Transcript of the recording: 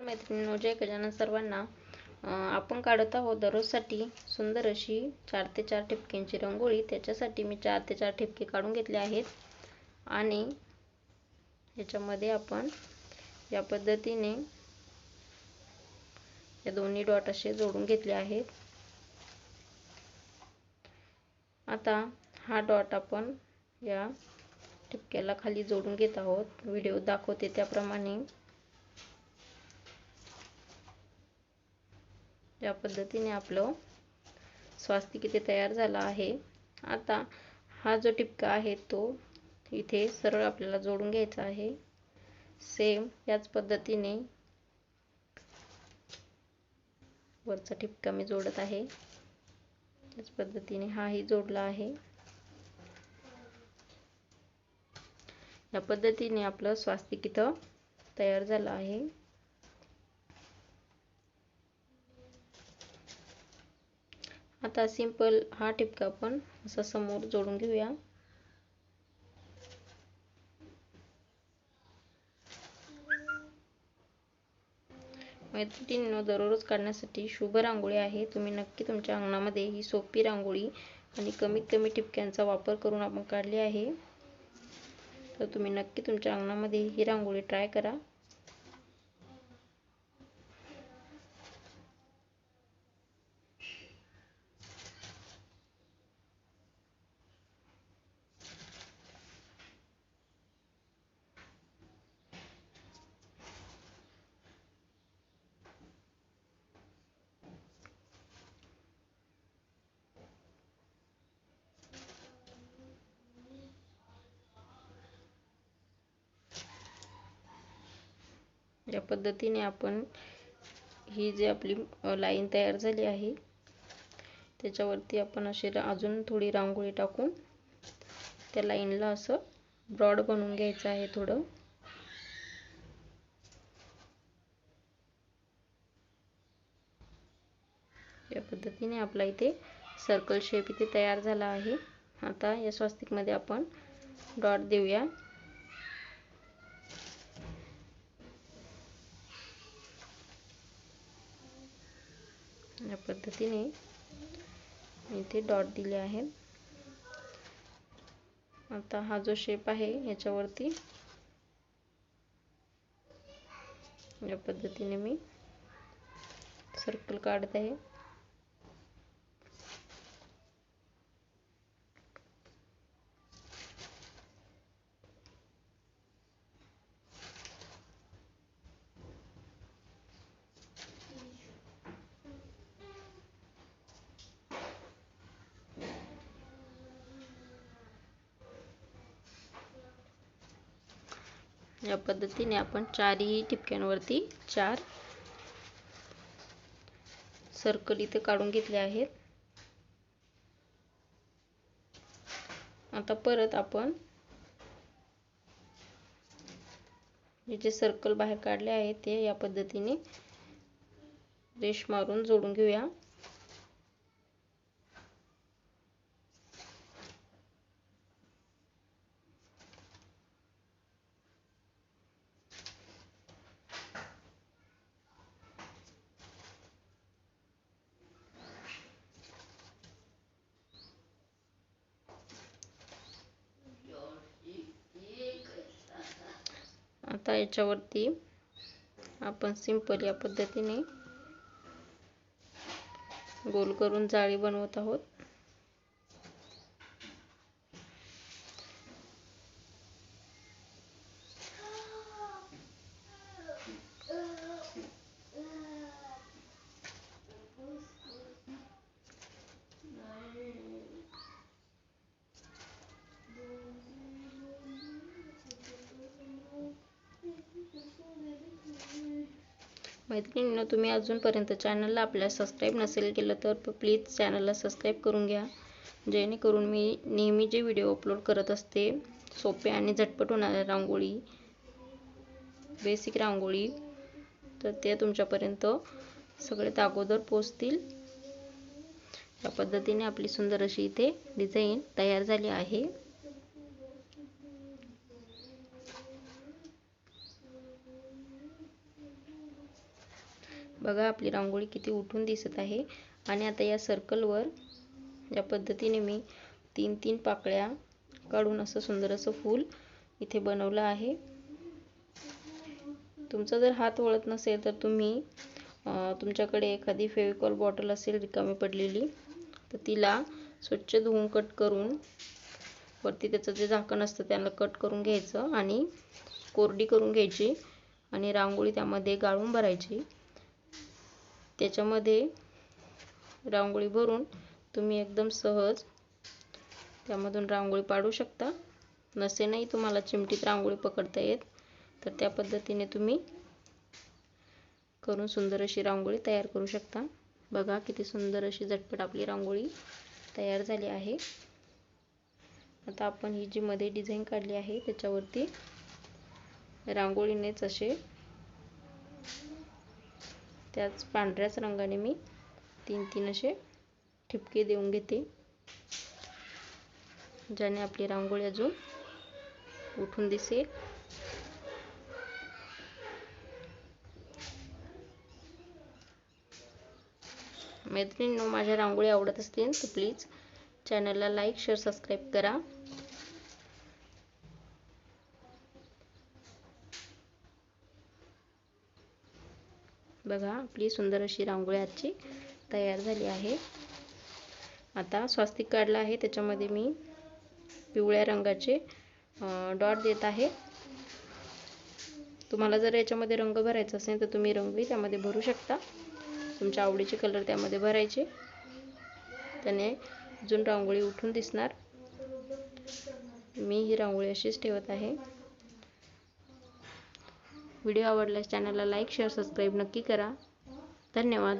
मैत्रिणींनो जय गजानन सर्वांना आपण काढत आहोत दररोजसाठी सुंदर अशी चार ते चार ठिपक्यांची रंगोळी. त्याच्यासाठी मी चार ते चार ठिपके काढून घेतले आहेत. आणि याच्यामध्ये आपण या पद्धतीने या दोन्ही डॉट असे जोडून घेतले आहेत. आता हा डॉट आपण या ठिपक्याला खाली जोडून घेत आहोत. व्हिडिओ दाखवते त्याप्रमाणे. या पद्धतीने आपलं स्वास्तिक इथे तयार झाला आहे. आता हा जो टिपका आहे तो इथे सरळ आपल्याला जोडून घ्यायचा आहे. सेम याच पद्धतीने वरचा टिपका मी जोडत आहे. त्याच पद्धतीने हाही जोडला आहे. या पद्धतीने आपलं स्वास्तिक इथं तयार झालं आहे. आता सिंपल हा ठिपका आपण असा समोर जोडून घेऊया. मैत्रिणींनो दररोज काढण्यासाठी शुभ रांगोळी आहे. तुम्ही नक्की तुमच्या अंगणामध्ये ही सोपी रांगोळी आणि कमीत कमी ठिपक्यांचा वापर करून आपण काढली आहे. तर तुम्ही नक्की तुमच्या अंगणामध्ये ही रांगोळी ट्राय करा. या पद्धतीने आपण ही जी आपली लाईन तयार झाली आहे त्याच्यावरती आपण अशी अजून थोडी रांगोळी टाकून त्या लाईनला असं ब्रॉड बनवून घ्यायचं आहे थोडं. या पद्धतीने आपला इथे सर्कल शेप इथे तयार झाला आहे. आता या स्वास्तिकमध्ये आपण डॉट देऊया. या पद्धतीने इथे डॉट दिले आहेत. आता हा जो शेप आहे याच्यावरती या पद्धतीने मी सर्कल काढत आहे. या पद्धतीने आपण चारही टिपक्यांवरती चार सर्कल इथे काढून घेतले आहेत. आता परत आपण हे जे सर्कल बाहेर काढले आहेत ते या पद्धतीने रेश मारून जोडून घेऊया. आता याच्यावरती आपण सिंपल या पद्धतीने गोल करून जाळी बनवत आहोत. मैत्रिणींनो तुम्ही अजूनपर्यंत चॅनलला आपल्या सबस्क्राईब नसेल केलं तर प्लीज चॅनलला सबस्क्राईब करून घ्या. जेणेकरून मी नेहमी जे व्हिडिओ अपलोड करत असते सोपे आणि झटपट होणाऱ्या रांगोळी बेसिक रांगोळी तर ते तुमच्यापर्यंत सगळ्यात अगोदर पोचतील या पद्धतीने आपली सुंदर अशी इथे डिझाईन तयार झाली आहे. बघा आपली रांगोळी किती उठून दिसत आहे. आणि आता या सर्कलवर या पद्धतीने मी तीन तीन पाकळ्या काढून असं सुंदर असं फूल इथे बनवलं आहे. तुमचा जर हात वळत नसेल तर तुम्ही तुमच्याकडे एखादी फेविकॉल बॉटल असेल रिकामी पडलेली तर तिला स्वच्छ धुवून कट करून वरती त्याचं जे झाकण असतं त्याला कट करून घ्यायचं आणि कोरडी करून घ्यायची आणि रांगोळी त्यामध्ये गाळून भरायची. त्याच्यामध्ये रांगोळी भरून तुम्ही एकदम सहज त्यामधून रांगोळी पाडू शकता. नसे नाही तुम्हाला चिमटीत रांगोळी पकडता येत तर त्या पद्धतीने तुम्ही करून सुंदर अशी रांगोळी तयार करू शकता. बघा किती सुंदर अशी झटपट आपली रांगोळी तयार झाली आहे. आता आपण ही जी मध्ये डिझाईन काढली आहे त्याच्यावरती रांगोळीनेच असे त्याच पांढऱ्याच रंगाने मी तीन तीन असे ठिपके देऊन घेते. ज्याने आपली रांगोळी अजून उठून दिसेल. मैत्रिणींनो माझ्या रांगोळी आवडत असतील तर प्लीज चॅनलला लाईक शेअर सबस्क्राईब करा. बघा आपली सुंदर अशी रांगोळी आजची तयार झाली आहे. आता स्वास्तिक काढला आहे त्याच्यामध्ये मी पिवळ्या रंगाचे डॉट देत आहे. तुम्हाला जर याच्यामध्ये रंग भरायचा असेल तर तुम्ही रंगही त्यामध्ये भरू शकता. तुमच्या आवडीचे कलर त्यामध्ये भरायचे. त्याने अजून रांगोळी उठून दिसणार. मी ही रांगोळी अशीच ठेवत आहे. व्हिडिओ आवडल्यास चॅनलला लाईक शेअर सबस्क्राईब नक्की करा. धन्यवाद.